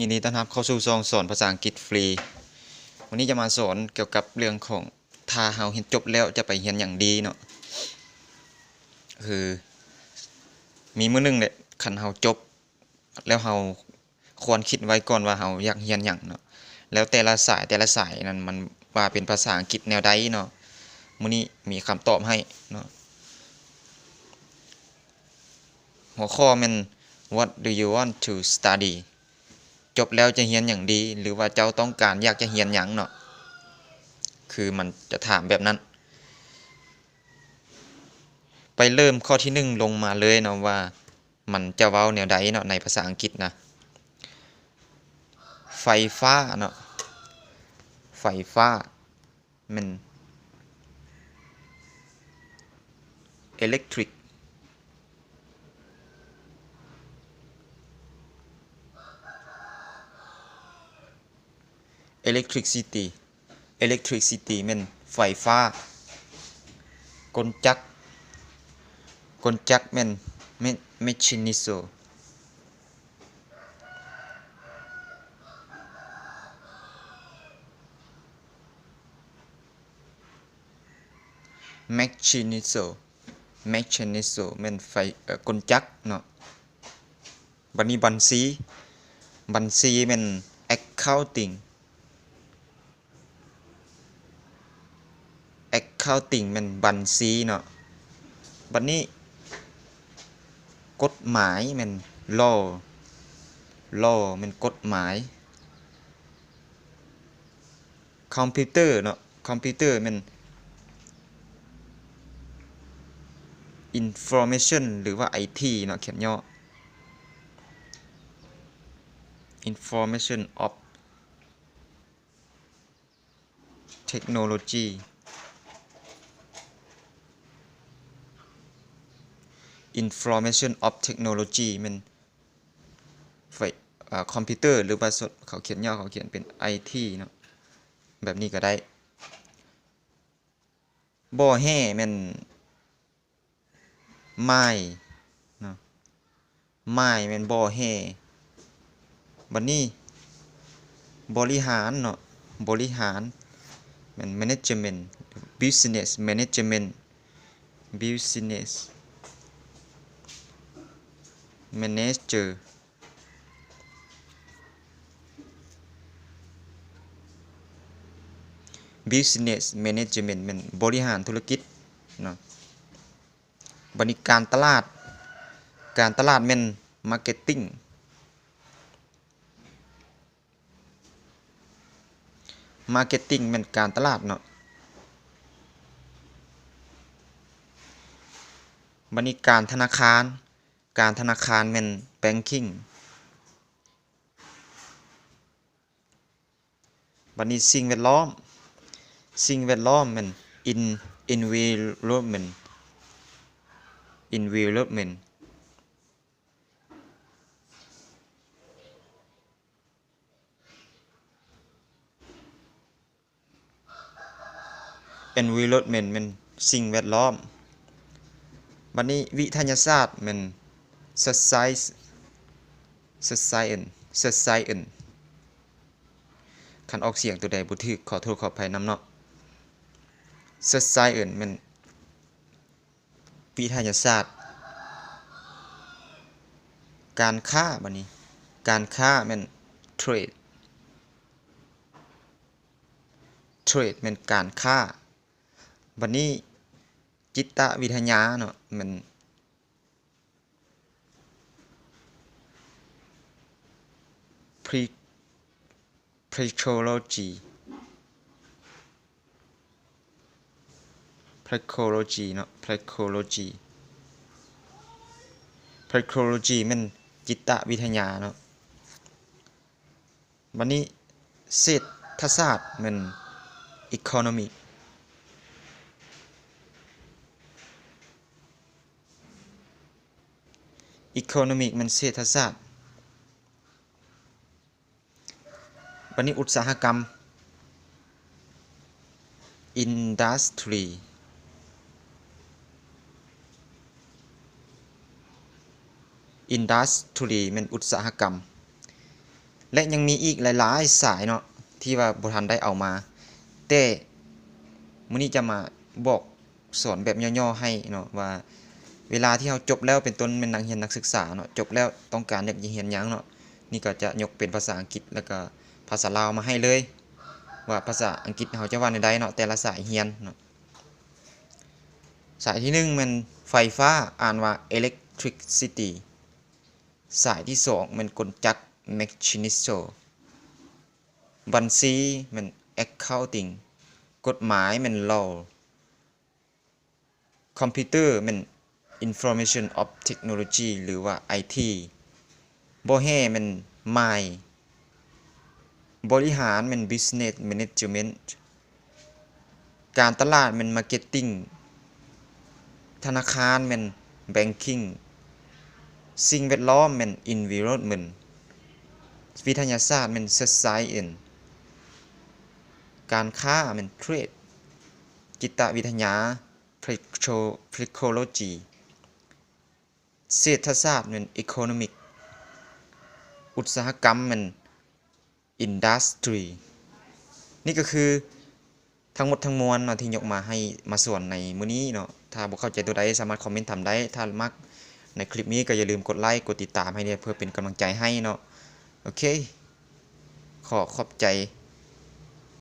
ยินดีต้อนรับเข้าสู่ซองสอนภาษาอังกฤษฟรี วันนี้จะมาสอนเกี่ยวกับเรื่องของถ้าเฮาเรียนจบแล้วจะไปเรียนอย่างดีเนาะคือ มีมื้อหนึงเนี่ยคันเฮาจบ แล้วเฮาควรคิดไว้ก่อนว่าเฮาอยากเรียนหยังเนาะแล้วแต่ละสายแต่ละสายนั้นมันว่าเป็นภาษาอังกฤษแนวใดเนาะมื้อนี้มีคำตอบให้เนาะหัวข้อมัน What do you want to study จบแล้วจะเรียนอย่างดี หรือว่าเจ้าต้องการอยากจะเรียนหยังเนาะคือมันจะถามแบบนั้น ไปเริ่มข้อที่หนึ่งลงมาเลยเนาะว่า มันจะเว้าแนวใดเนาะในภาษาอังกฤษนะไฟฟ้าเนาะไฟฟ้ามัน electric electricity electricity มันไฟฟ้ากลจักกลจักม่น me- mechanizo mechanizo mechanizo แม่นไฟเอ่อกลจักเนาะบัดนี้บัญชีบัญชีม่น accounting accounting แม่นบัญชีเนาะบัดนี้ กฎหมายม่น law law แม่นกฎหมาย คอมพิวเตอร์เนาะคอมพิวเตอร์ม่น information หรือว่า IT เนาะเขียนย่อ information of technology information of technology มันไฟคอมพิวเตอร์หรือว่าสดเขาเขียนย่อเขาเขียนเป็น IT เนาะแบบนี้ก็ได้บ่อแห่ม่นไม้เนาะไม้ม่นบ่อแห่บัดนี้บริหารเนาะบริหารม่น management business management business manager business management มันบริหารธุรกิจเนาะบริการตลาด การตลาดม่น marketing marketing ม่นการตลาดเนาะบริการธนาคาร การธนาคารแม่น banking บัดนี้สิ่งแวดล้อม สิ่งแวดล้อมแม่น in environment environment environment ม่นสิ่งแวดล้อม บัดนี้วิทยาศาสตร์ม่น society society society คันออกเสียงตัวใดบ่ถูกขอโทษขออภัยนำเนาะ society ม่นวิทยาศาสตร์ การค้าบัดนี้ การค้าแม่น trade trade แม่นการค้าบัดนี้จิตวิทยาเนาะมัน psychology psychology เนาะ psychology psychology แมันจิตวิทยาเนาะบัดนี้เศรษฐศาสตร์แมัน economic economic มันเศรษฐศาสตร์ บันนี้อุตสาหกรรม industry industry มันอุตสาหกรรม และยังมีอีกหลายๆ สายเนาะที่ว่าบ่ทันได้เอามา แต่มื้อนี้จะมาบอกสอนแบบย่อๆให้เนาะว่า เวลาที่เราจบแล้วเป็นต้นเป็นนักเรียนนักศึกษาเนาะจบแล้วต้องการอยากเรียนยังเนาะนี่ก็จะยกเป็นภาษาอังกฤษแล้วก็าษาลาวมาให้เลย ว่าภาษาอังกฤษเขาจะว่าในใดเนาะแต่ละสายเรียนเนาะสายที่หนึ่งมันไฟฟ้าอ่านว่า electricity สายที่สองมันกลจักร mechanical บัญชีมัน accounting กฎหมายมัน law คอมพิวเตอร์มัน information of technology หรือว่า IT โบ่แห่มัน mind บริหารมัน business management การตลาดมัน marketing ธนาคารมัน banking สิ่งแวดล้อมมัน environment วิทยาศาสตร์มัน science การค้ามัน trade จิตวิทยา psycho- psychology เศรษฐศาสตร์มัน economic อุตสาหกรรมมัน industry นี่ก็คือทั้งหมดทั้งมวลเนาะที่ยกมาให้มาส่วนในมื้อนี้เนาะถ้าบ่เข้าใจตัวใดสามารถคอมเมนต์ทำได้ ถ้ามักในคลิปนี้ก็อย่าลืมกดไลค์ กดติดตามให้เนี่ยเพื่อเป็นกำลังใจให้เนาะ โอเค ขอขอบใจ